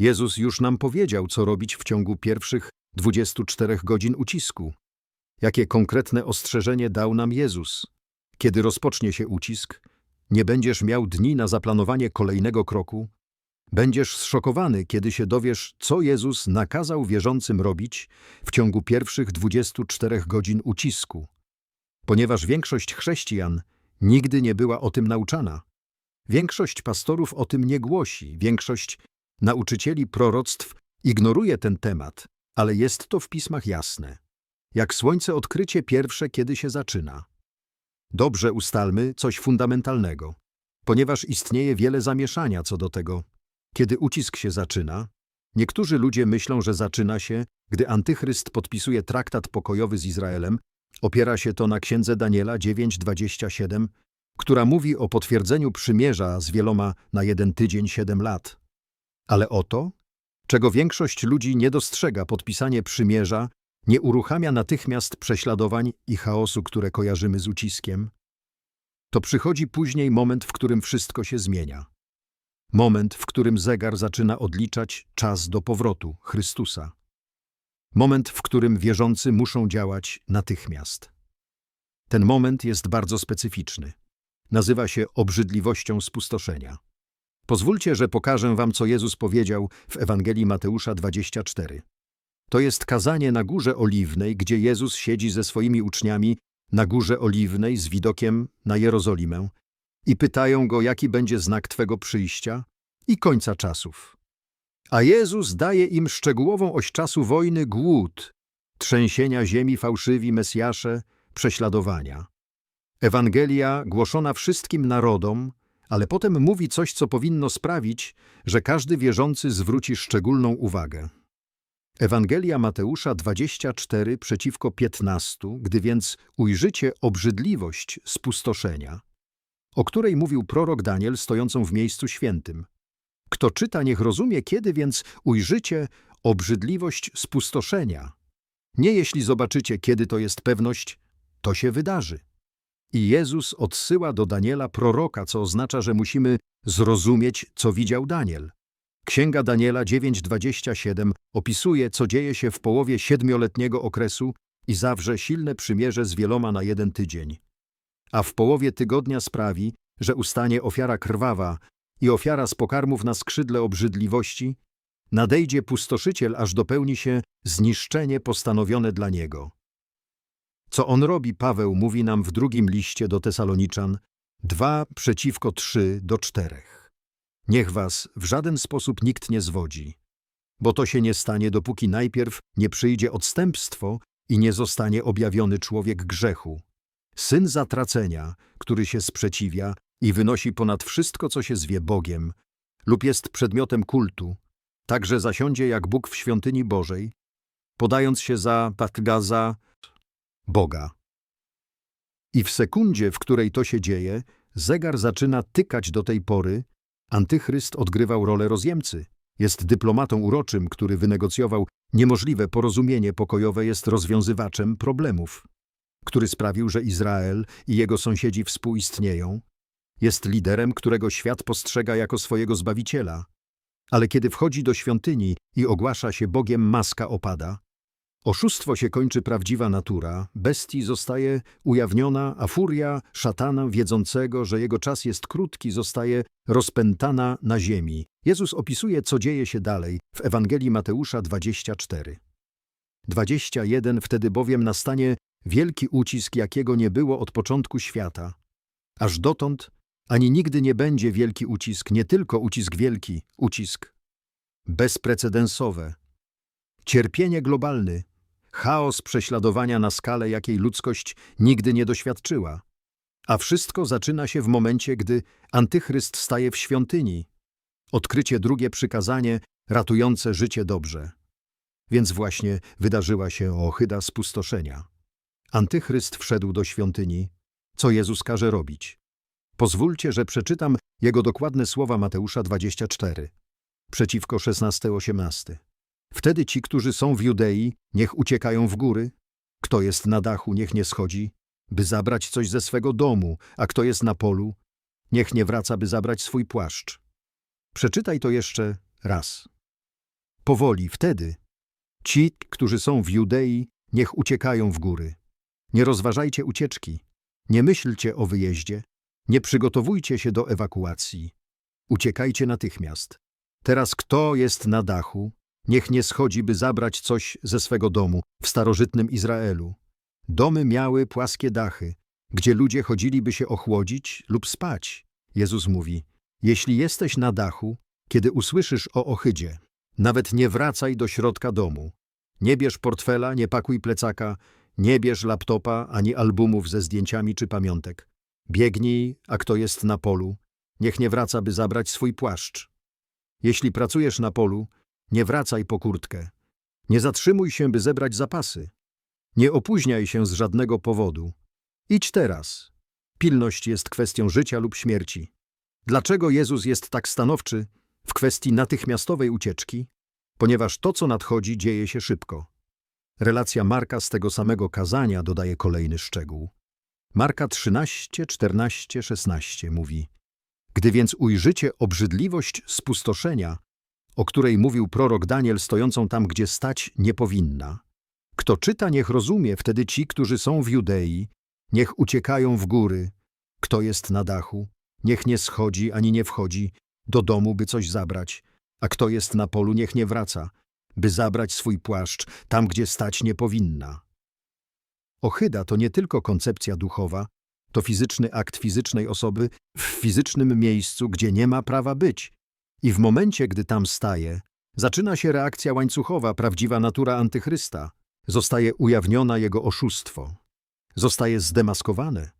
Jezus już nam powiedział, co robić w ciągu pierwszych 24 godzin ucisku. Jakie konkretne ostrzeżenie dał nam Jezus? Kiedy rozpocznie się ucisk, nie będziesz miał dni na zaplanowanie kolejnego kroku. Będziesz zszokowany, kiedy się dowiesz, co Jezus nakazał wierzącym robić w ciągu pierwszych 24 godzin ucisku. Ponieważ większość chrześcijan nigdy nie była o tym nauczana. Większość pastorów o tym nie głosi, większość nauczycieli proroctw ignoruje ten temat, ale jest to w pismach jasne. Jak słońce odkrycie pierwsze, kiedy się zaczyna. Dobrze ustalmy coś fundamentalnego, ponieważ istnieje wiele zamieszania co do tego. Kiedy ucisk się zaczyna, niektórzy ludzie myślą, że zaczyna się, gdy antychryst podpisuje traktat pokojowy z Izraelem, opiera się to na księdze Daniela 9:27, która mówi o potwierdzeniu przymierza z wieloma na jeden tydzień siedem lat. Ale oto, czego większość ludzi nie dostrzega podpisanie przymierza, nie uruchamia natychmiast prześladowań i chaosu, które kojarzymy z uciskiem. To przychodzi później moment, w którym wszystko się zmienia. Moment, w którym zegar zaczyna odliczać czas do powrotu Chrystusa. Moment, w którym wierzący muszą działać natychmiast. Ten moment jest bardzo specyficzny. Nazywa się obrzydliwością spustoszenia. Pozwólcie, że pokażę wam, co Jezus powiedział w Ewangelii Mateusza 24. To jest kazanie na Górze Oliwnej, gdzie Jezus siedzi ze swoimi uczniami na Górze Oliwnej z widokiem na Jerozolimę i pytają go, jaki będzie znak Twego przyjścia i końca czasów. A Jezus daje im szczegółową oś czasu wojny głód, trzęsienia ziemi fałszywi Mesjasze, prześladowania. Ewangelia głoszona wszystkim narodom, ale potem mówi coś, co powinno sprawić, że każdy wierzący zwróci szczególną uwagę. Ewangelia Mateusza 24 przeciwko 15, gdy więc ujrzycie obrzydliwość spustoszenia, o której mówił prorok Daniel stojącą w miejscu świętym. Kto czyta, niech rozumie, kiedy więc ujrzycie obrzydliwość spustoszenia. Nie jeśli zobaczycie, kiedy to jest pewność, to się wydarzy. I Jezus odsyła do Daniela proroka, co oznacza, że musimy zrozumieć, co widział Daniel. Księga Daniela 9:27 opisuje, co dzieje się w połowie siedmioletniego okresu i zawrze silne przymierze z wieloma na jeden tydzień. A w połowie tygodnia sprawi, że ustanie ofiara krwawa i ofiara z pokarmów na skrzydle obrzydliwości, nadejdzie pustoszyciel, aż dopełni się zniszczenie postanowione dla niego. Co on robi, Paweł mówi nam w drugim liście do Tesaloniczan 2 przeciwko 3 do 4. Niech was w żaden sposób nikt nie zwodzi, bo to się nie stanie, dopóki najpierw nie przyjdzie odstępstwo i nie zostanie objawiony człowiek grzechu, syn zatracenia, który się sprzeciwia i wynosi ponad wszystko, co się zwie Bogiem, lub jest przedmiotem kultu, także zasiądzie jak Bóg w świątyni Bożej, podając się za Patgaza Boga. I w sekundzie, w której to się dzieje, zegar zaczyna tykać do tej pory, Antychryst odgrywał rolę rozjemcy. Jest dyplomatą uroczym, który wynegocjował niemożliwe porozumienie pokojowe, jest rozwiązywaczem problemów, który sprawił, że Izrael i jego sąsiedzi współistnieją. Jest liderem, którego świat postrzega jako swojego Zbawiciela. Ale kiedy wchodzi do świątyni i ogłasza się Bogiem, maska opada. Oszustwo się kończy prawdziwa natura, bestii zostaje ujawniona, a furia szatana wiedzącego, że jego czas jest krótki, zostaje rozpętana na ziemi. Jezus opisuje, co dzieje się dalej w Ewangelii Mateusza 24. 21 Wtedy bowiem nastanie wielki ucisk, jakiego nie było od początku świata. Aż dotąd ani nigdy nie będzie wielki ucisk, nie tylko ucisk wielki, ucisk bezprecedensowe. Cierpienie globalny, chaos prześladowania na skalę, jakiej ludzkość nigdy nie doświadczyła. A wszystko zaczyna się w momencie, gdy antychryst staje w świątyni. Odkrycie drugie przykazanie ratujące życie dobrze. Więc właśnie wydarzyła się ohyda spustoszenia. Antychryst wszedł do świątyni. Co Jezus każe robić? Pozwólcie, że przeczytam jego dokładne słowa Mateusza 24, przeciwko 16-18. Wtedy ci, którzy są w Judei, niech uciekają w góry. Kto jest na dachu, niech nie schodzi, by zabrać coś ze swego domu, a kto jest na polu, niech nie wraca, by zabrać swój płaszcz. Przeczytaj to jeszcze raz. Powoli, wtedy. Ci, którzy są w Judei, niech uciekają w góry. Nie rozważajcie ucieczki. Nie myślcie o wyjeździe. Nie przygotowujcie się do ewakuacji. Uciekajcie natychmiast. Teraz kto jest na dachu, niech nie schodzi, by zabrać coś ze swego domu w starożytnym Izraelu. Domy miały płaskie dachy, gdzie ludzie chodzili, by się ochłodzić lub spać. Jezus mówi, jeśli jesteś na dachu, kiedy usłyszysz o ohydzie, nawet nie wracaj do środka domu. Nie bierz portfela, nie pakuj plecaka, nie bierz laptopa ani albumów ze zdjęciami czy pamiątek. Biegnij, a kto jest na polu, niech nie wraca, by zabrać swój płaszcz. Jeśli pracujesz na polu, nie wracaj po kurtkę. Nie zatrzymuj się, by zebrać zapasy. Nie opóźniaj się z żadnego powodu. Idź teraz. Pilność jest kwestią życia lub śmierci. Dlaczego Jezus jest tak stanowczy w kwestii natychmiastowej ucieczki? Ponieważ to, co nadchodzi, dzieje się szybko. Relacja Marka z tego samego kazania dodaje kolejny szczegół. Marka 13, 14, 16 mówi Gdy więc ujrzycie obrzydliwość spustoszenia, o której mówił prorok Daniel stojącą tam, gdzie stać nie powinna. Kto czyta, niech rozumie, wtedy ci, którzy są w Judei, niech uciekają w góry. Kto jest na dachu, niech nie schodzi ani nie wchodzi do domu, by coś zabrać, a kto jest na polu, niech nie wraca, by zabrać swój płaszcz tam, gdzie stać nie powinna. Ohyda to nie tylko koncepcja duchowa, to fizyczny akt fizycznej osoby w fizycznym miejscu, gdzie nie ma prawa być. I w momencie, gdy tam staje, zaczyna się reakcja łańcuchowa, prawdziwa natura antychrysta. Zostaje ujawniona jego oszustwo. Zostaje zdemaskowane.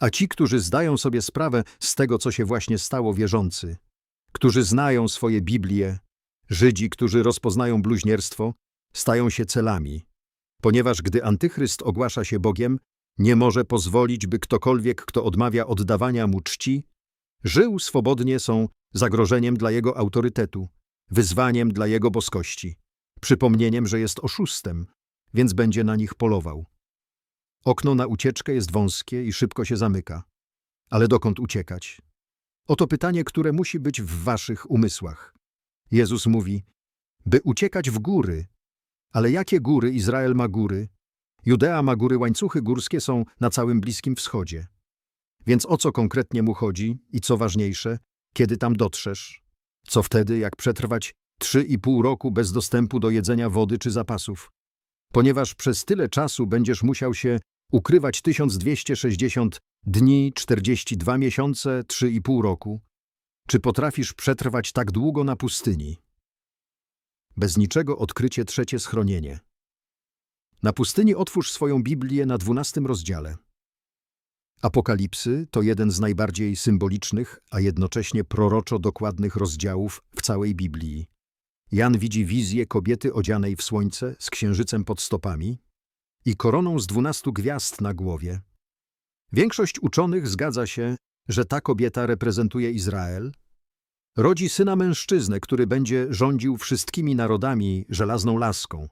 A ci, którzy zdają sobie sprawę z tego, co się właśnie stało, wierzący, którzy znają swoje Biblie, Żydzi, którzy rozpoznają bluźnierstwo, stają się celami, ponieważ gdy antychryst ogłasza się Bogiem, nie może pozwolić, by ktokolwiek, kto odmawia oddawania mu czci, żył swobodnie, są zagrożeniem dla jego autorytetu, wyzwaniem dla jego boskości, przypomnieniem, że jest oszustem, więc będzie na nich polował. Okno na ucieczkę jest wąskie i szybko się zamyka. Ale dokąd uciekać? Oto pytanie, które musi być w waszych umysłach. Jezus mówi, by uciekać w góry. Ale jakie góry Izrael ma góry? Judea ma góry, łańcuchy górskie są na całym Bliskim Wschodzie. Więc o co konkretnie mu chodzi i co ważniejsze, kiedy tam dotrzesz? Co wtedy, jak przetrwać trzy i pół roku bez dostępu do jedzenia, wody czy zapasów? Ponieważ przez tyle czasu będziesz musiał się ukrywać 1260 dni, 42 miesiące, 3,5 roku. Czy potrafisz przetrwać tak długo na pustyni? Bez niczego odkrycie trzecie schronienie. Na pustyni otwórz swoją Biblię na dwunastym rozdziale. Apokalipsy to jeden z najbardziej symbolicznych, a jednocześnie proroczo dokładnych rozdziałów w całej Biblii. Jan widzi wizję kobiety odzianej w słońce z księżycem pod stopami i koroną z dwunastu gwiazd na głowie. Większość uczonych zgadza się, że ta kobieta reprezentuje Izrael, rodzi syna mężczyznę, który będzie rządził wszystkimi narodami żelazną laską.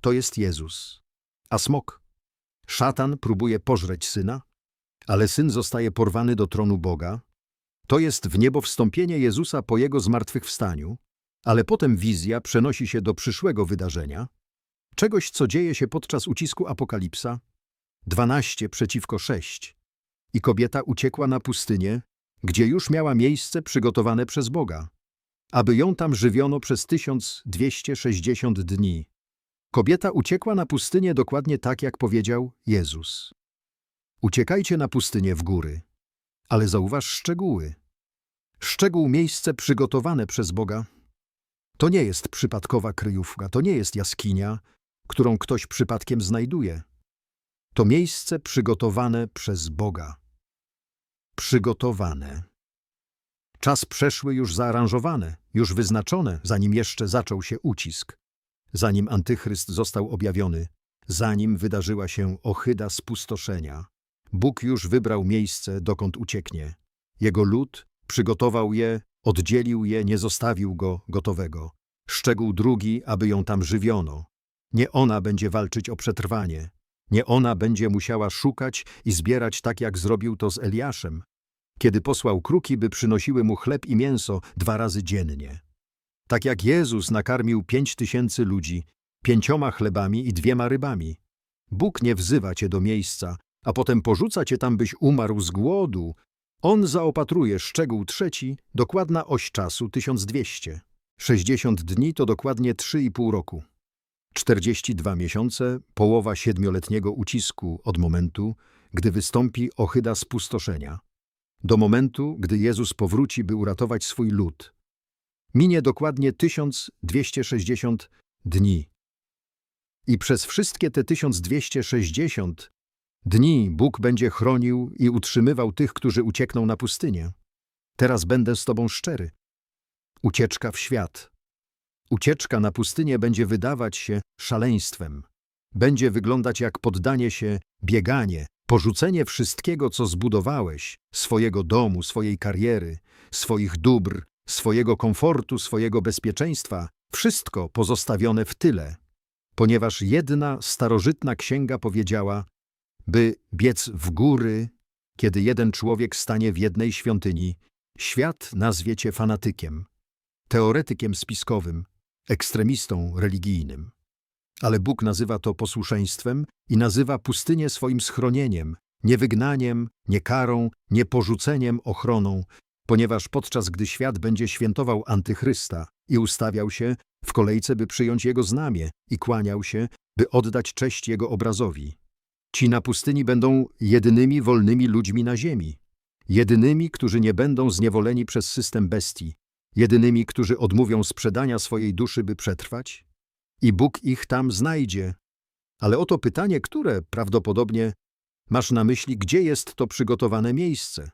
To jest Jezus. A smok? Szatan próbuje pożreć syna, ale syn zostaje porwany do tronu Boga. To jest w niebo wstąpienie Jezusa po jego zmartwychwstaniu, ale potem wizja przenosi się do przyszłego wydarzenia, czegoś, co dzieje się podczas ucisku Apokalipsa, 12 przeciwko 6. I kobieta uciekła na pustynię, gdzie już miała miejsce przygotowane przez Boga, aby ją tam żywiono przez 1260 dni. Kobieta uciekła na pustynię dokładnie tak, jak powiedział Jezus. Uciekajcie na pustynię w góry, ale zauważ szczegóły. Szczegół miejsce przygotowane przez Boga. To nie jest przypadkowa kryjówka, to nie jest jaskinia, którą ktoś przypadkiem znajduje. To miejsce przygotowane przez Boga. Przygotowane. Czas przeszły już zaaranżowane, już wyznaczone, zanim jeszcze zaczął się ucisk, zanim Antychryst został objawiony, zanim wydarzyła się ohyda spustoszenia. Bóg już wybrał miejsce, dokąd ucieknie. Jego lud przygotował je, oddzielił je, nie zostawił go gotowego. Szczegół drugi, aby ją tam żywiono. Nie ona będzie walczyć o przetrwanie. Nie ona będzie musiała szukać i zbierać tak, jak zrobił to z Eliaszem, kiedy posłał kruki, by przynosiły mu chleb i mięso dwa razy dziennie. Tak jak Jezus nakarmił pięć tysięcy ludzi pięcioma chlebami i dwiema rybami. Bóg nie wzywa cię do miejsca, a potem porzuca cię tam, byś umarł z głodu. On zaopatruje szczegół trzeci, dokładna oś czasu 1200. 60 dni to dokładnie 3,5 roku. 42 miesiące, połowa siedmioletniego ucisku od momentu, gdy wystąpi ohyda spustoszenia, do momentu, gdy Jezus powróci, by uratować swój lud. Minie dokładnie 1260 dni. I przez wszystkie te 1260 dni Bóg będzie chronił i utrzymywał tych, którzy uciekną na pustynię. Teraz będę z Tobą szczery. Ucieczka w świat. Ucieczka na pustynię będzie wydawać się szaleństwem. Będzie wyglądać jak poddanie się, bieganie, porzucenie wszystkiego, co zbudowałeś, swojego domu, swojej kariery, swoich dóbr, swojego komfortu, swojego bezpieczeństwa, wszystko pozostawione w tyle. Ponieważ jedna starożytna księga powiedziała, by biec w góry, kiedy jeden człowiek stanie w jednej świątyni, świat nazwie cię fanatykiem, teoretykiem spiskowym, ekstremistą religijnym. Ale Bóg nazywa to posłuszeństwem i nazywa pustynię swoim schronieniem, nie wygnaniem, nie karą, nie porzuceniem, ochroną, ponieważ podczas gdy świat będzie świętował antychrysta i ustawiał się w kolejce, by przyjąć jego znamię i kłaniał się, by oddać cześć jego obrazowi. Ci na pustyni będą jedynymi wolnymi ludźmi na ziemi, jedynymi, którzy nie będą zniewoleni przez system bestii, jedynymi, którzy odmówią sprzedania swojej duszy, by przetrwać? I Bóg ich tam znajdzie. Ale oto pytanie, które prawdopodobnie masz na myśli, gdzie jest to przygotowane miejsce?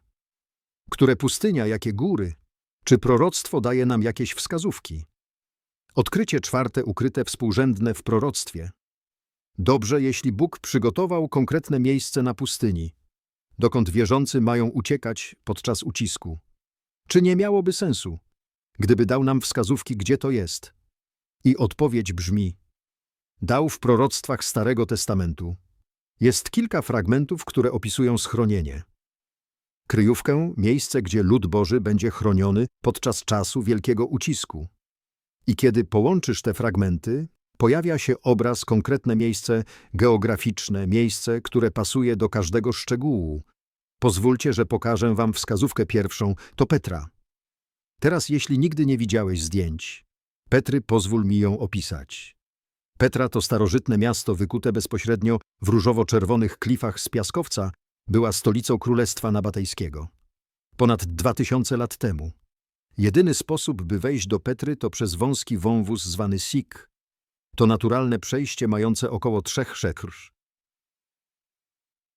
Które pustynia, jakie góry? Czy proroctwo daje nam jakieś wskazówki? Odkrycie czwarte ukryte współrzędne w proroctwie. Dobrze, jeśli Bóg przygotował konkretne miejsce na pustyni, dokąd wierzący mają uciekać podczas ucisku. Czy nie miałoby sensu, gdyby dał nam wskazówki, gdzie to jest? I odpowiedź brzmi: Dał w proroctwach Starego Testamentu. Jest kilka fragmentów, które opisują schronienie. Kryjówkę, miejsce, gdzie lud Boży będzie chroniony podczas czasu wielkiego ucisku. I kiedy połączysz te fragmenty, pojawia się obraz, konkretne miejsce geograficzne, miejsce, które pasuje do każdego szczegółu. Pozwólcie, że pokażę wam wskazówkę pierwszą, to Petra. Teraz, jeśli nigdy nie widziałeś zdjęć, Petry, pozwól mi ją opisać. Petra to starożytne miasto wykute bezpośrednio w różowo-czerwonych klifach z piaskowca, była stolicą Królestwa Nabatejskiego. Ponad dwa tysiące lat temu. Jedyny sposób, by wejść do Petry, to przez wąski wąwóz zwany Sik. To naturalne przejście mające około trzech szekr.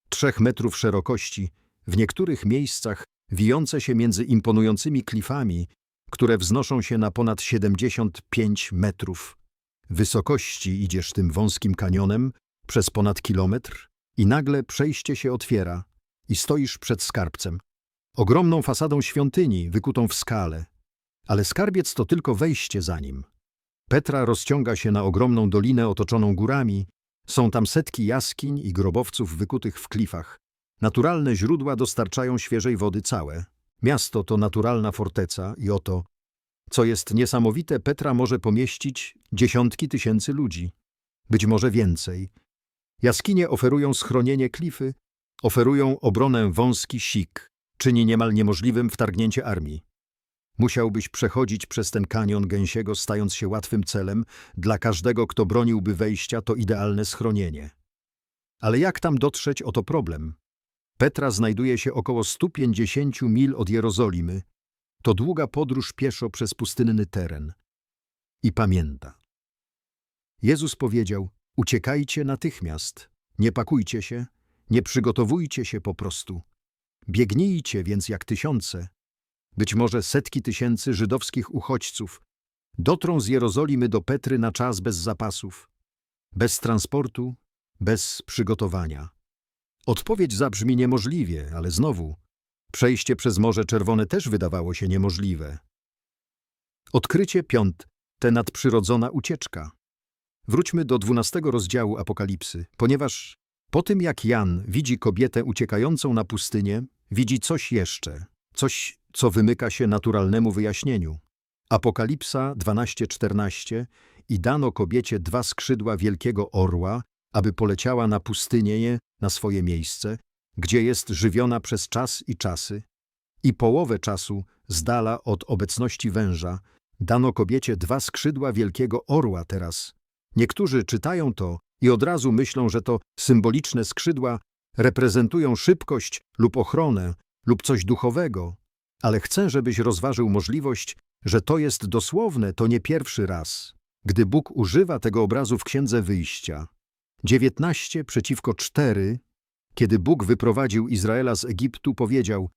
Trzech metrów szerokości, w niektórych miejscach wijące się między imponującymi klifami, które wznoszą się na ponad 75 metrów. Wysokości idziesz tym wąskim kanionem przez ponad kilometr i nagle przejście się otwiera i stoisz przed skarbcem. Ogromną fasadą świątyni wykutą w skale, ale skarbiec to tylko wejście za nim. Petra rozciąga się na ogromną dolinę otoczoną górami, są tam setki jaskiń i grobowców wykutych w klifach. Naturalne źródła dostarczają świeżej wody całe. Miasto to naturalna forteca i oto, co jest niesamowite, Petra może pomieścić dziesiątki tysięcy ludzi, być może więcej. Jaskinie oferują schronienie klify, oferują obronę wąski sik, czyni niemal niemożliwym wtargnięcie armii. Musiałbyś przechodzić przez ten kanion gęsiego, stając się łatwym celem, dla każdego, kto broniłby wejścia, to idealne schronienie. Ale jak tam dotrzeć, oto problem. Petra znajduje się około 150 mil od Jerozolimy. To długa podróż pieszo przez pustynny teren. I pamięta. Jezus powiedział, uciekajcie natychmiast, nie pakujcie się, nie przygotowujcie się po prostu. Biegnijcie więc jak tysiące, być może setki tysięcy żydowskich uchodźców dotrą z Jerozolimy do Petry na czas bez zapasów, bez transportu, bez przygotowania. Odpowiedź zabrzmi niemożliwie, ale znowu, przejście przez Morze Czerwone też wydawało się niemożliwe. Odkrycie piąt, te nadprzyrodzona ucieczka. Wróćmy do dwunastego rozdziału Apokalipsy, ponieważ po tym jak Jan widzi kobietę uciekającą na pustynię, widzi coś jeszcze, coś, co wymyka się naturalnemu wyjaśnieniu. Apokalipsa 12:14 i dano kobiecie dwa skrzydła wielkiego orła, aby poleciała na pustynię na swoje miejsce, gdzie jest żywiona przez czas i czasy, i połowę czasu z dala od obecności węża, dano kobiecie dwa skrzydła wielkiego orła teraz. Niektórzy czytają to i od razu myślą, że to symboliczne skrzydła reprezentują szybkość lub ochronę lub coś duchowego, ale chcę, żebyś rozważył możliwość, że to jest dosłowne, to nie pierwszy raz, gdy Bóg używa tego obrazu w Księdze Wyjścia. 19 przeciwko 4, kiedy Bóg wyprowadził Izraela z Egiptu, powiedział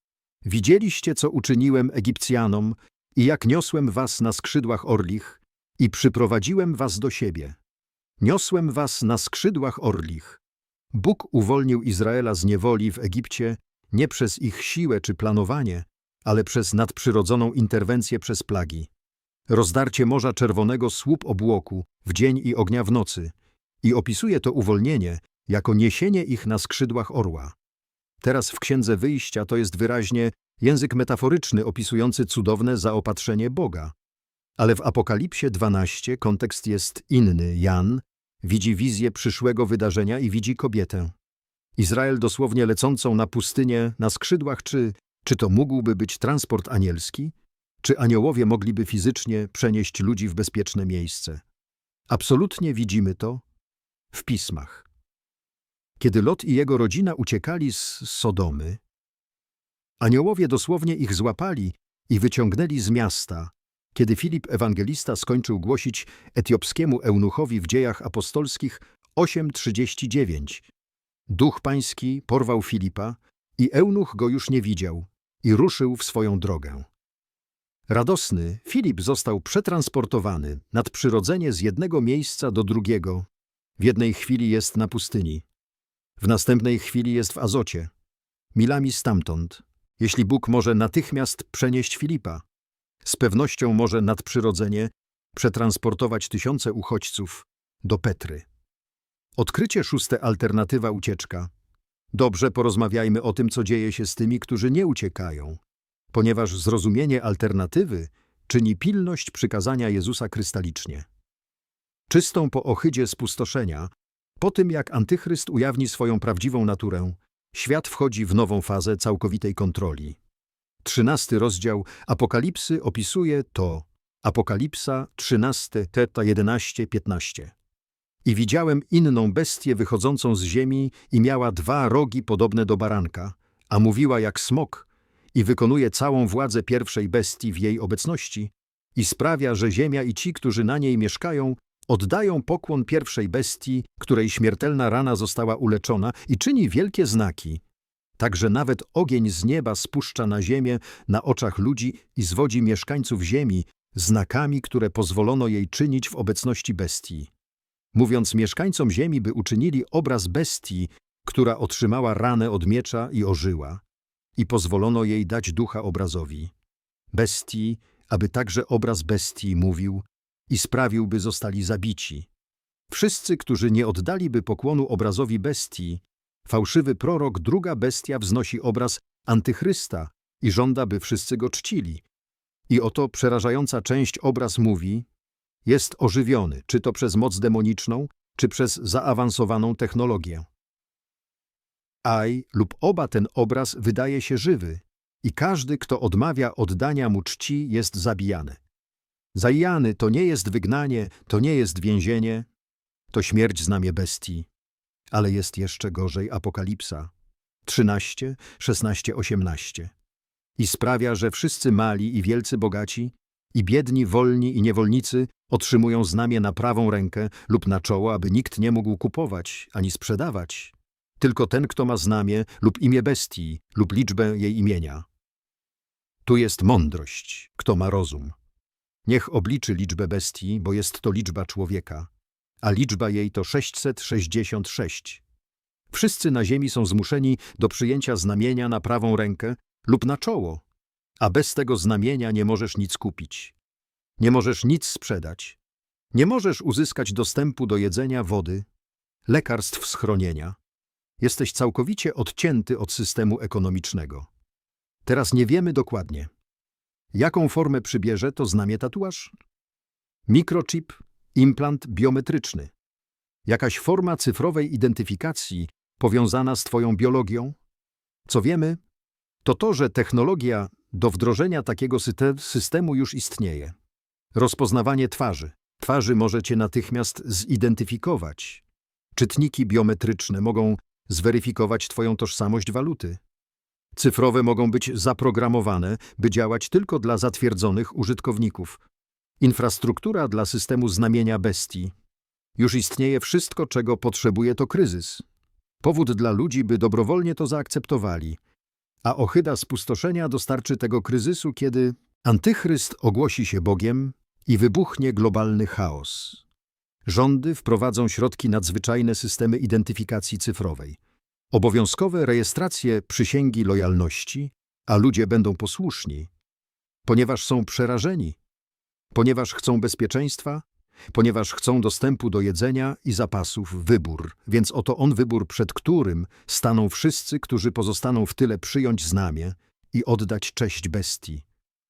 Widzieliście, co uczyniłem Egipcjanom i jak niosłem was na skrzydłach orlich i przyprowadziłem was do siebie. Niosłem was na skrzydłach orlich. Bóg uwolnił Izraela z niewoli w Egipcie nie przez ich siłę czy planowanie, ale przez nadprzyrodzoną interwencję przez plagi. Rozdarcie Morza Czerwonego słup obłoku w dzień i ognia w nocy i opisuje to uwolnienie jako niesienie ich na skrzydłach orła. Teraz w Księdze Wyjścia to jest wyraźnie język metaforyczny opisujący cudowne zaopatrzenie Boga. Ale w Apokalipsie 12 kontekst jest inny. Jan widzi wizję przyszłego wydarzenia i widzi kobietę. Izrael dosłownie lecącą na pustynię na skrzydłach, czy, czy to mógłby być transport anielski? Czy aniołowie mogliby fizycznie przenieść ludzi w bezpieczne miejsce? Absolutnie widzimy to w pismach. Kiedy Lot i jego rodzina uciekali z Sodomy, aniołowie dosłownie ich złapali i wyciągnęli z miasta. Kiedy Filip Ewangelista skończył głosić etiopskiemu eunuchowi w dziejach apostolskich 8:39, Duch Pański porwał Filipa i eunuch go już nie widział i ruszył w swoją drogę. Radosny, Filip został przetransportowany nadprzyrodzenie z jednego miejsca do drugiego. W jednej chwili jest na pustyni, w następnej chwili jest w Azocie, milami stamtąd. Jeśli Bóg może natychmiast przenieść Filipa, z pewnością może nadprzyrodzenie przetransportować tysiące uchodźców do Petry. Odkrycie szóste alternatywa ucieczka. Dobrze porozmawiajmy o tym, co dzieje się z tymi, którzy nie uciekają, ponieważ zrozumienie alternatywy czyni pilność przykazania Jezusa krystalicznie. Czystą po ohydzie spustoszenia, po tym jak Antychryst ujawni swoją prawdziwą naturę, świat wchodzi w nową fazę całkowitej kontroli. Trzynasty rozdział Apokalipsy opisuje to. Apokalipsa 13, teta 11, 15. I widziałem inną bestię wychodzącą z ziemi i miała dwa rogi podobne do baranka, a mówiła jak smok i wykonuje całą władzę pierwszej bestii w jej obecności i sprawia, że ziemia i ci, którzy na niej mieszkają, oddają pokłon pierwszej bestii, której śmiertelna rana została uleczona i czyni wielkie znaki. Także nawet ogień z nieba spuszcza na ziemię na oczach ludzi i zwodzi mieszkańców ziemi znakami, które pozwolono jej czynić w obecności bestii. Mówiąc mieszkańcom ziemi, by uczynili obraz bestii, która otrzymała ranę od miecza i ożyła, i pozwolono jej dać ducha obrazowi. Bestii, aby także obraz bestii mówił i sprawił, by zostali zabici. Wszyscy, którzy nie oddaliby pokłonu obrazowi bestii, fałszywy prorok, druga bestia wznosi obraz antychrysta i żąda, by wszyscy go czcili. I oto przerażająca część obraz mówi, jest ożywiony, czy to przez moc demoniczną, czy przez zaawansowaną technologię. Aj lub oba ten obraz wydaje się żywy i każdy, kto odmawia oddania mu czci, jest zabijany. Zajany to nie jest wygnanie, to nie jest więzienie, to śmierć znamie bestii, ale jest jeszcze gorzej apokalipsa 13, 16, 18 i sprawia, że wszyscy mali i wielcy bogaci, i biedni, wolni i niewolnicy otrzymują znamię na prawą rękę lub na czoło, aby nikt nie mógł kupować ani sprzedawać. Tylko ten, kto ma znamię lub imię bestii lub liczbę jej imienia. Tu jest mądrość, kto ma rozum. Niech obliczy liczbę bestii, bo jest to liczba człowieka, a liczba jej to 666. Wszyscy na ziemi są zmuszeni do przyjęcia znamienia na prawą rękę lub na czoło, a bez tego znamienia nie możesz nic kupić. Nie możesz nic sprzedać. Nie możesz uzyskać dostępu do jedzenia, wody, lekarstw, schronienia. Jesteś całkowicie odcięty od systemu ekonomicznego. Teraz nie wiemy dokładnie, Jaką formę przybierze to znamie tatuaż? Mikrochip, implant biometryczny. Jakaś forma cyfrowej identyfikacji powiązana z Twoją biologią? Co wiemy, to to, że technologia do wdrożenia takiego systemu już istnieje. Rozpoznawanie twarzy. Twarzy może Cię natychmiast zidentyfikować. Czytniki biometryczne mogą zweryfikować Twoją tożsamość waluty. Cyfrowe mogą być zaprogramowane, by działać tylko dla zatwierdzonych użytkowników. Infrastruktura dla systemu znamienia bestii. Już istnieje wszystko, czego potrzebuje to kryzys. Powód dla ludzi, by dobrowolnie to zaakceptowali. A ohyda spustoszenia dostarczy tego kryzysu, kiedy antychryst ogłosi się Bogiem i wybuchnie globalny chaos. Rządy wprowadzą środki nadzwyczajne systemy identyfikacji cyfrowej. Obowiązkowe rejestracje przysięgi lojalności, a ludzie będą posłuszni, ponieważ są przerażeni, ponieważ chcą bezpieczeństwa, ponieważ chcą dostępu do jedzenia i zapasów wybór, więc oto on wybór, przed którym staną wszyscy, którzy pozostaną w tyle przyjąć znamię i oddać cześć bestii,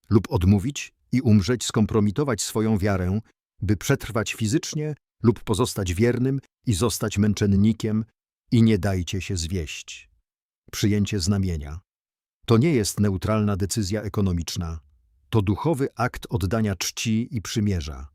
lub odmówić i umrzeć, skompromitować swoją wiarę, by przetrwać fizycznie lub pozostać wiernym i zostać męczennikiem i nie dajcie się zwieść. Przyjęcie znamienia. To nie jest neutralna decyzja ekonomiczna. To duchowy akt oddania czci i przymierza.